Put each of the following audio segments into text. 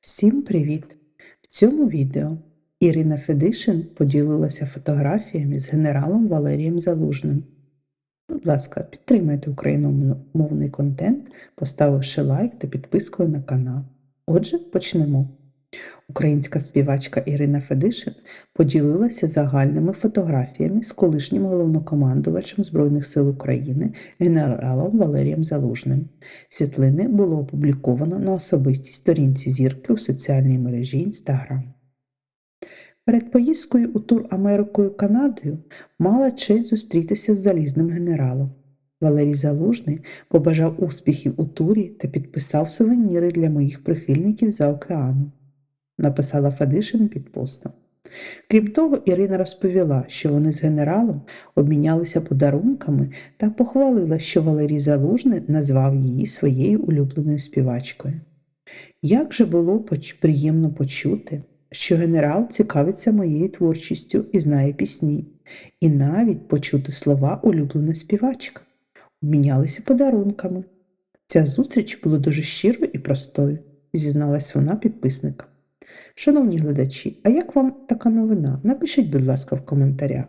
Всім привіт! В цьому відео Ірина Федишин поділилася фотографіями з генералом Валерієм Залужним. Будь ласка, підтримайте україномовний контент, поставивши лайк та підпискою на канал. Отже, почнемо. Українська співачка Ірина Федишин поділилася загальними фотографіями з колишнім головнокомандувачем Збройних сил України генералом Валерієм Залужним. Світлини було опубліковано на особистій сторінці зірки у соціальній мережі Instagram. Перед поїздкою у тур Америкою Канадою мала честь зустрітися з залізним генералом. Валерій Залужний побажав успіхів у турі та підписав сувеніри для моїх прихильників за океаном, написала Фадишин під постом. Крім того, Ірина розповіла, що вони з генералом обмінялися подарунками та похвалила, що Валерій Залужний назвав її своєю улюбленою співачкою. Як же було приємно почути, що генерал цікавиться моєю творчістю і знає пісні, і навіть почути слова улюблена співачка. Обмінялися подарунками. Ця зустріч була дуже щирою і простою, зізналась вона підписникам. Шановні глядачі, а як вам така новина? Напишіть, будь ласка, в коментарях.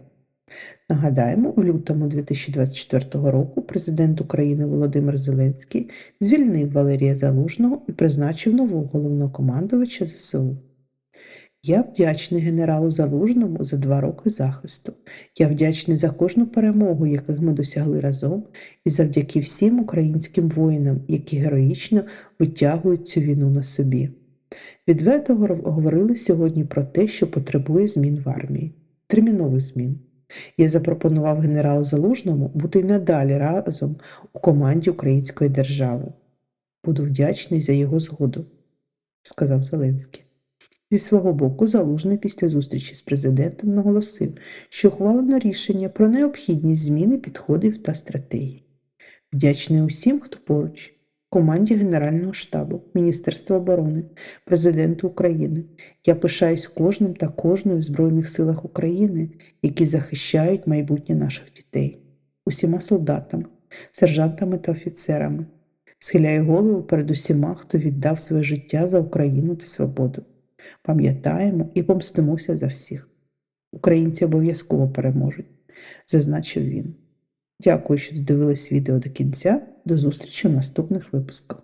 Нагадаємо, у лютому 2024 року президент України Володимир Зеленський звільнив Валерія Залужного і призначив нового головнокомандувача ЗСУ. Я вдячний генералу Залужному за два роки захисту. Я вдячний за кожну перемогу, яких ми досягли разом, і завдяки всім українським воїнам, які героїчно витягують цю війну на собі. Відверто говорили сьогодні про те, що потребує змін в армії, термінових змін. Я запропонував генералу Залужному бути й надалі разом у команді Української держави. Буду вдячний за його згоду, сказав Зеленський. Зі свого боку, Залужний після зустрічі з президентом наголосив, що ухвалено рішення про необхідність зміни підходів та стратегій. Вдячний усім, хто поруч, команді Генерального штабу, Міністерства оборони, Президенту України. Я пишаюсь кожним та кожною в Збройних силах України, які захищають майбутнє наших дітей, усіма солдатами, сержантами та офіцерами. Схиляю голову перед усіма, хто віддав своє життя за Україну та свободу. Пам'ятаємо і помстимося за всіх. Українці обов'язково переможуть, зазначив він. Дякую, що додивились відео до кінця. До зустрічі в наступних випусках.